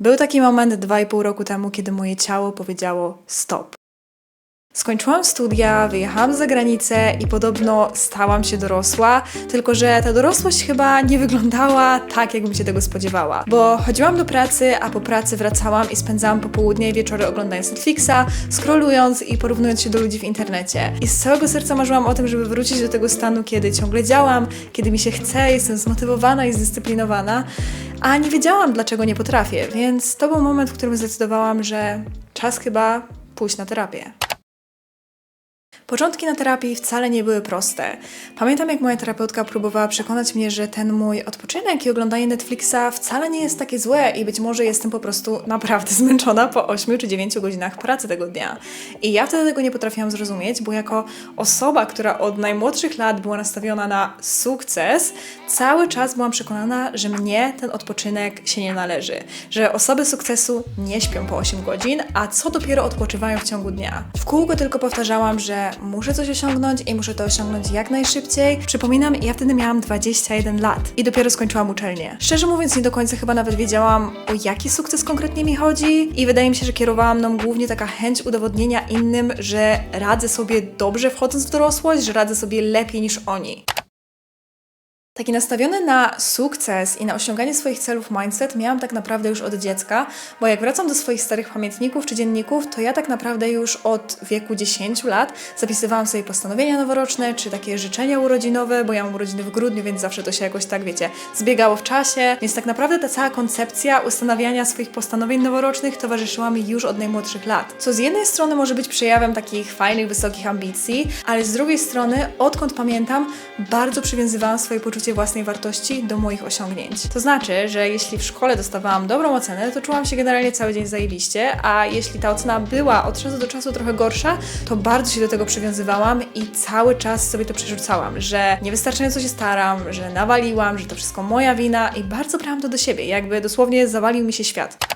Był taki moment dwa i pół roku temu, kiedy moje ciało powiedziało stop. Skończyłam studia, wyjechałam za granicę i podobno stałam się dorosła, tylko że ta dorosłość chyba nie wyglądała tak, jakbym się tego spodziewała. Bo chodziłam do pracy, a po pracy wracałam i spędzałam popołudnie i wieczory oglądając Netflixa, scrollując i porównując się do ludzi w internecie. I z całego serca marzyłam o tym, żeby wrócić do tego stanu, kiedy ciągle działam, kiedy mi się chce, jestem zmotywowana i zdyscyplinowana, a nie wiedziałam, dlaczego nie potrafię, więc to był moment, w którym zdecydowałam, że czas chyba pójść na terapię. Początki na terapii wcale nie były proste. Pamiętam, jak moja terapeutka próbowała przekonać mnie, że ten mój odpoczynek i oglądanie Netflixa wcale nie jest takie złe i być może jestem po prostu naprawdę zmęczona po 8 czy 9 godzinach pracy tego dnia. I ja wtedy tego nie potrafiłam zrozumieć, bo jako osoba, która od najmłodszych lat była nastawiona na sukces, cały czas byłam przekonana, że mnie ten odpoczynek się nie należy. Że osoby sukcesu nie śpią po 8 godzin, a co dopiero odpoczywają w ciągu dnia. W kółko tylko powtarzałam, że muszę coś osiągnąć i muszę to osiągnąć jak najszybciej. Przypominam, ja wtedy miałam 21 lat i dopiero skończyłam uczelnię. Szczerze mówiąc, nie do końca chyba nawet wiedziałam, o jaki sukces konkretnie mi chodzi i wydaje mi się, że kierowała mną głównie taka chęć udowodnienia innym, że radzę sobie dobrze wchodząc w dorosłość, że radzę sobie lepiej niż oni. Taki nastawiony na sukces i na osiąganie swoich celów mindset miałam tak naprawdę już od dziecka, bo jak wracam do swoich starych pamiętników czy dzienników, to ja tak naprawdę już od wieku 10 lat zapisywałam sobie postanowienia noworoczne czy takie życzenia urodzinowe, bo ja mam urodziny w grudniu, więc zawsze to się jakoś tak, wiecie, zbiegało w czasie. Więc tak naprawdę ta cała koncepcja ustanawiania swoich postanowień noworocznych towarzyszyła mi już od najmłodszych lat. Co z jednej strony może być przejawem takich fajnych, wysokich ambicji, ale z drugiej strony, odkąd pamiętam, bardzo przywiązywałam swoje poczucie własnej wartości do moich osiągnięć. To znaczy, że jeśli w szkole dostawałam dobrą ocenę, to czułam się generalnie cały dzień zajebiście, a jeśli ta ocena była od czasu do czasu trochę gorsza, to bardzo się do tego przywiązywałam i cały czas sobie to przerzucałam, że niewystarczająco się staram, że nawaliłam, że to wszystko moja wina i bardzo brałam to do siebie, jakby dosłownie zawalił mi się świat.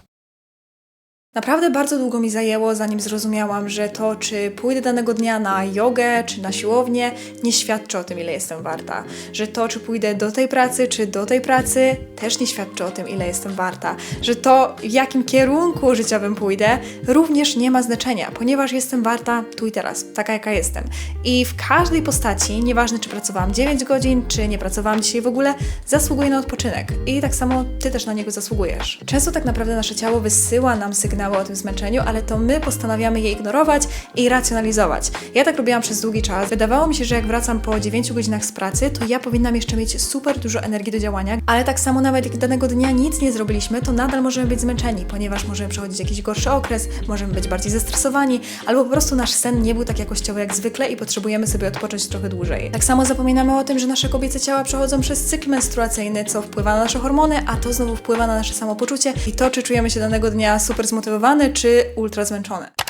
Naprawdę bardzo długo mi zajęło, zanim zrozumiałam, że to, czy pójdę danego dnia na jogę czy na siłownię, nie świadczy o tym, ile jestem warta. Że to, czy pójdę do tej pracy czy do tej pracy, też nie świadczy o tym, ile jestem warta. Że to, w jakim kierunku życiowym pójdę, również nie ma znaczenia, ponieważ jestem warta tu i teraz, taka jaka jestem. I w każdej postaci, nieważne czy pracowałam 9 godzin, czy nie pracowałam dzisiaj w ogóle, zasługuję na odpoczynek. I tak samo ty też na niego zasługujesz. Często tak naprawdę nasze ciało wysyła nam sygnały o tym zmęczeniu, ale to my postanawiamy je ignorować i racjonalizować. Ja tak robiłam przez długi czas. Wydawało mi się, że jak wracam po 9 godzinach z pracy, to ja powinnam jeszcze mieć super dużo energii do działania, ale tak samo nawet jak danego dnia nic nie zrobiliśmy, to nadal możemy być zmęczeni, ponieważ możemy przechodzić jakiś gorszy okres, możemy być bardziej zestresowani, albo po prostu nasz sen nie był tak jakościowy jak zwykle i potrzebujemy sobie odpocząć trochę dłużej. Tak samo zapominamy o tym, że nasze kobiece ciała przechodzą przez cykl menstruacyjny, co wpływa na nasze hormony, a to znowu wpływa na nasze samopoczucie i to, czy czujemy się danego dnia super zmotywowane, czy ultra zmęczone.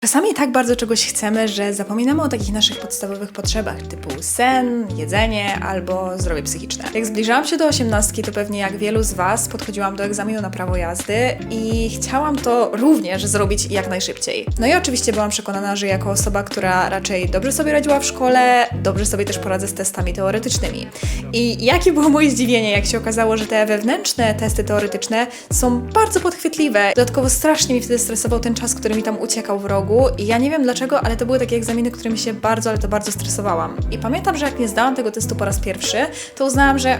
Czasami tak bardzo czegoś chcemy, że zapominamy o takich naszych podstawowych potrzebach, typu sen, jedzenie albo zdrowie psychiczne. Jak zbliżałam się do osiemnastki, to pewnie jak wielu z Was podchodziłam do egzaminu na prawo jazdy i chciałam to również zrobić jak najszybciej. No i oczywiście byłam przekonana, że jako osoba, która raczej dobrze sobie radziła w szkole, dobrze sobie też poradzę z testami teoretycznymi. I jakie było moje zdziwienie, jak się okazało, że te wewnętrzne testy teoretyczne są bardzo podchwytliwe. Dodatkowo strasznie mi wtedy stresował ten czas, który mi tam uciekał w rogu i ja nie wiem dlaczego, ale to były takie egzaminy, którymi się bardzo, ale to bardzo stresowałam. I pamiętam, że jak nie zdałam tego testu po raz pierwszy, to uznałam, że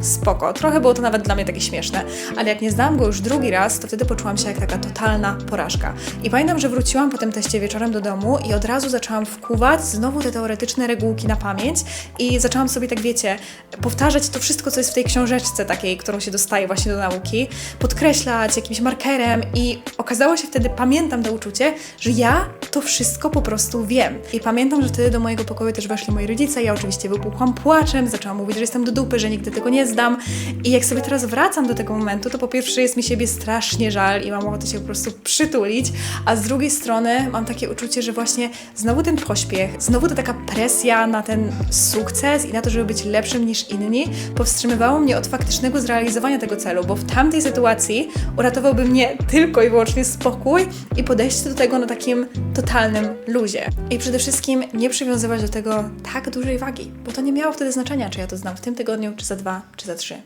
spoko. Trochę było to nawet dla mnie takie śmieszne, ale jak nie zdałam go już drugi raz, to wtedy poczułam się jak taka totalna porażka. I pamiętam, że wróciłam po tym teście wieczorem do domu i od razu zaczęłam wkuwać znowu te teoretyczne regułki na pamięć i zaczęłam sobie, tak wiecie, powtarzać to wszystko, co jest w tej książeczce takiej, którą się dostaje właśnie do nauki, podkreślać jakimś markerem i okazało się wtedy, pamiętam to uczucie, że ja to wszystko po prostu wiem. I pamiętam, że wtedy do mojego pokoju też weszli moi rodzice, ja oczywiście wybuchłam płaczem, zaczęłam mówić, że jestem do dupy, że nigdy tego nie zdam. I jak sobie teraz wracam do tego momentu, to po pierwsze jest mi siebie strasznie żal i mam ochotę się po prostu przytulić, a z drugiej strony mam takie uczucie, że właśnie znowu ten pośpiech, znowu ta taka presja na ten sukces i na to, żeby być lepszym niż inni, powstrzymywało mnie od faktycznego zrealizowania tego celu, bo w tamtej sytuacji uratowałby mnie tylko i wyłącznie spokój i podejście do tego na takim totalnym luzie. I przede wszystkim nie przywiązywać do tego tak dużej wagi, bo to nie miało wtedy znaczenia, czy ja to znam w tym tygodniu, czy za dwa, czy za trzy.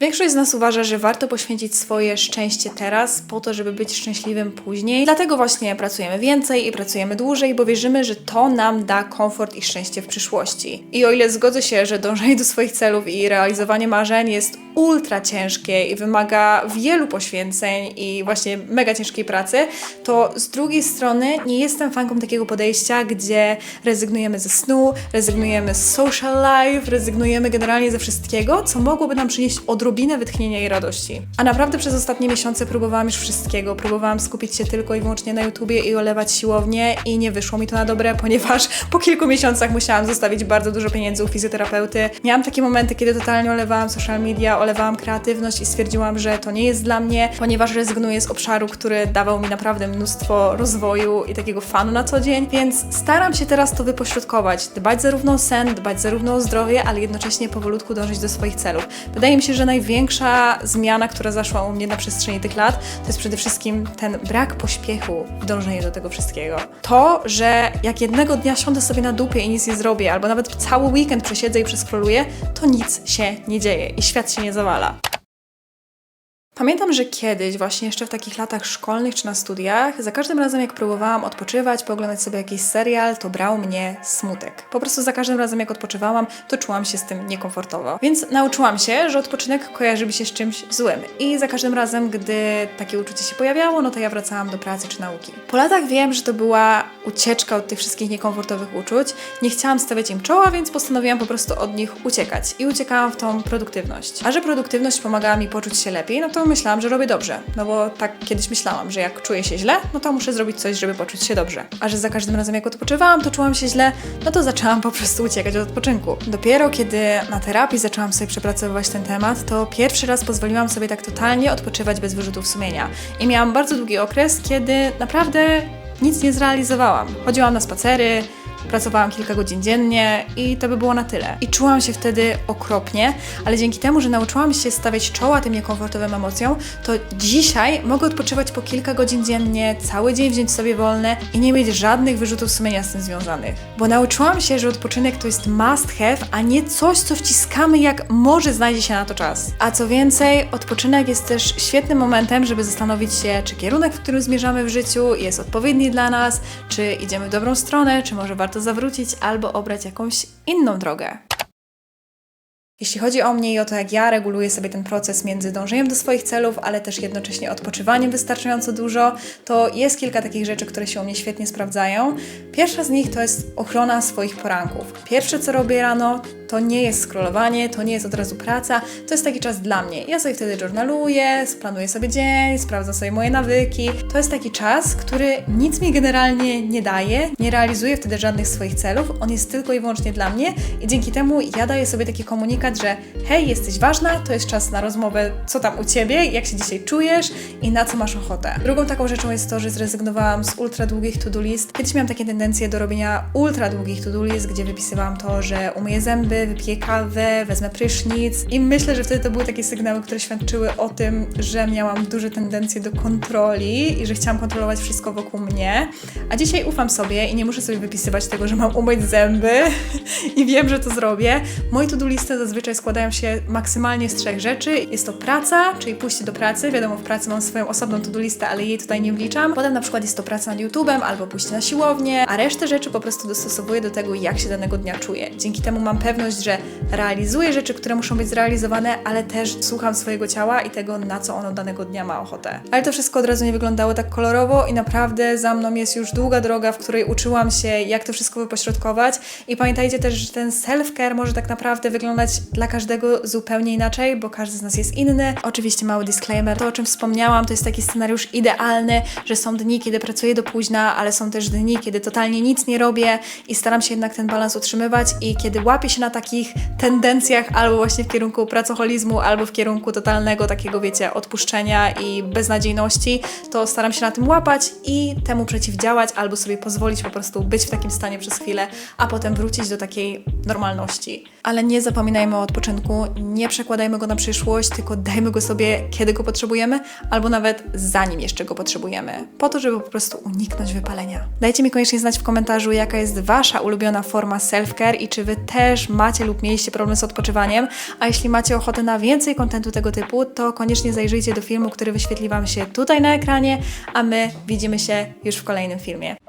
Większość z nas uważa, że warto poświęcić swoje szczęście teraz po to, żeby być szczęśliwym później. Dlatego właśnie pracujemy więcej i pracujemy dłużej, bo wierzymy, że to nam da komfort i szczęście w przyszłości. I o ile zgodzę się, że dążenie do swoich celów i realizowanie marzeń jest ultra ciężkie i wymaga wielu poświęceń i właśnie mega ciężkiej pracy, to z drugiej strony nie jestem fanką takiego podejścia, gdzie rezygnujemy ze snu, rezygnujemy z social life, rezygnujemy generalnie ze wszystkiego, co mogłoby nam przynieść odrobinę wytchnienia i radości. A naprawdę przez ostatnie miesiące próbowałam już wszystkiego. Próbowałam skupić się tylko i wyłącznie na YouTubie i olewać siłownię i nie wyszło mi to na dobre, ponieważ po kilku miesiącach musiałam zostawić bardzo dużo pieniędzy u fizjoterapeuty. Miałam takie momenty, kiedy totalnie olewałam social media, olewałam kreatywność i stwierdziłam, że to nie jest dla mnie, ponieważ rezygnuję z obszaru, który dawał mi naprawdę mnóstwo rozwoju i takiego fanu na co dzień, więc staram się teraz to wypośrodkować, dbać zarówno o sen, dbać zarówno o zdrowie, ale jednocześnie powolutku dążyć do swoich celów. Wydaje mi się, że największa zmiana, która zaszła u mnie na przestrzeni tych lat, to jest przede wszystkim ten brak pośpiechu w dążeniu do tego wszystkiego. To, że jak jednego dnia siądę sobie na dupie i nic nie zrobię, albo nawet cały weekend przesiedzę i przeskroluję, to nic się nie dzieje i świat się nie zawala. Pamiętam, że kiedyś, właśnie jeszcze w takich latach szkolnych czy na studiach, za każdym razem jak próbowałam odpoczywać, pooglądać sobie jakiś serial, to brał mnie smutek. Po prostu za każdym razem jak odpoczywałam, to czułam się z tym niekomfortowo. Więc nauczyłam się, że odpoczynek kojarzy mi się z czymś złym. I za każdym razem, gdy takie uczucie się pojawiało, no to ja wracałam do pracy czy nauki. Po latach wiem, że to była ucieczka od tych wszystkich niekomfortowych uczuć. Nie chciałam stawiać im czoła, więc postanowiłam po prostu od nich uciekać. I uciekałam w tą produktywność. A że produktywność pomagała mi poczuć się lepiej, no to myślałam, że robię dobrze. No bo tak kiedyś myślałam, że jak czuję się źle, no to muszę zrobić coś, żeby poczuć się dobrze. A że za każdym razem jak odpoczywałam, to czułam się źle, no to zaczęłam po prostu uciekać od odpoczynku. Dopiero kiedy na terapii zaczęłam sobie przepracowywać ten temat, to pierwszy raz pozwoliłam sobie tak totalnie odpoczywać bez wyrzutów sumienia. I miałam bardzo długi okres, kiedy naprawdę nic nie zrealizowałam. Chodziłam na spacery, Pracowałam kilka godzin dziennie i to by było na tyle. I czułam się wtedy okropnie, ale dzięki temu, że nauczyłam się stawiać czoła tym niekomfortowym emocjom, to dzisiaj mogę odpoczywać po kilka godzin dziennie, cały dzień wziąć sobie wolne i nie mieć żadnych wyrzutów sumienia z tym związanych. Bo nauczyłam się, że odpoczynek to jest must have, a nie coś, co wciskamy jak może znajdzie się na to czas. A co więcej, odpoczynek jest też świetnym momentem, żeby zastanowić się, czy kierunek, w którym zmierzamy w życiu jest odpowiedni dla nas, czy idziemy w dobrą stronę, czy może warto zawrócić albo obrać jakąś inną drogę. Jeśli chodzi o mnie i o to, jak ja reguluję sobie ten proces między dążeniem do swoich celów, ale też jednocześnie odpoczywaniem wystarczająco dużo, to jest kilka takich rzeczy, które się u mnie świetnie sprawdzają. Pierwsza z nich to jest ochrona swoich poranków. Pierwsze, co robię rano, to nie jest scrollowanie, to nie jest od razu praca, to jest taki czas dla mnie. Ja sobie wtedy journaluję, splanuję sobie dzień, sprawdzam sobie moje nawyki. To jest taki czas, który nic mi generalnie nie daje, nie realizuję wtedy żadnych swoich celów, on jest tylko i wyłącznie dla mnie i dzięki temu ja daję sobie taki komunikat, że hej, jesteś ważna, to jest czas na rozmowę, co tam u Ciebie, jak się dzisiaj czujesz i na co masz ochotę. Drugą taką rzeczą jest to, że zrezygnowałam z ultra długich to-do list. Kiedyś miałam takie tendencje do robienia ultra długich to-do list, gdzie wypisywałam to, że umyję zęby, wypiję kawę, wezmę prysznic. I myślę, że wtedy to były takie sygnały, które świadczyły o tym, że miałam duże tendencje do kontroli i że chciałam kontrolować wszystko wokół mnie. A dzisiaj ufam sobie i nie muszę sobie wypisywać tego, że mam umyć zęby i wiem, że to zrobię. Moje to-do listy zazwyczaj składają się maksymalnie z trzech rzeczy. Jest to praca, czyli pójście do pracy. Wiadomo, w pracy mam swoją osobną to-do listę, ale jej tutaj nie wliczam. Potem na przykład jest to praca nad YouTube'em albo pójście na siłownię, a resztę rzeczy po prostu dostosowuję do tego, jak się danego dnia czuję. Dzięki temu mam pewność, że realizuję rzeczy, które muszą być zrealizowane, ale też słucham swojego ciała i tego, na co ono danego dnia ma ochotę. Ale to wszystko od razu nie wyglądało tak kolorowo i naprawdę za mną jest już długa droga, w której uczyłam się, jak to wszystko wypośrodkować. I pamiętajcie też, że ten self-care może tak naprawdę wyglądać dla każdego zupełnie inaczej, bo każdy z nas jest inny. Oczywiście mały disclaimer, to o czym wspomniałam, to jest taki scenariusz idealny, że są dni, kiedy pracuję do późna, ale są też dni, kiedy totalnie nic nie robię i staram się jednak ten balans utrzymywać i kiedy łapię się na takich tendencjach albo właśnie w kierunku pracoholizmu, albo w kierunku totalnego takiego, wiecie, odpuszczenia i beznadziejności, to staram się na tym łapać i temu przeciwdziałać, albo sobie pozwolić po prostu być w takim stanie przez chwilę, a potem wrócić do takiej normalności. Ale nie zapominajmy o odpoczynku, nie przekładajmy go na przyszłość, tylko dajmy go sobie, kiedy go potrzebujemy, albo nawet zanim jeszcze go potrzebujemy, po to, żeby po prostu uniknąć wypalenia. Dajcie mi koniecznie znać w komentarzu, jaka jest Wasza ulubiona forma self-care i czy Wy też macie lub mieliście problem z odpoczywaniem, a jeśli macie ochotę na więcej kontentu tego typu, to koniecznie zajrzyjcie do filmu, który wyświetli Wam się tutaj na ekranie, a my widzimy się już w kolejnym filmie.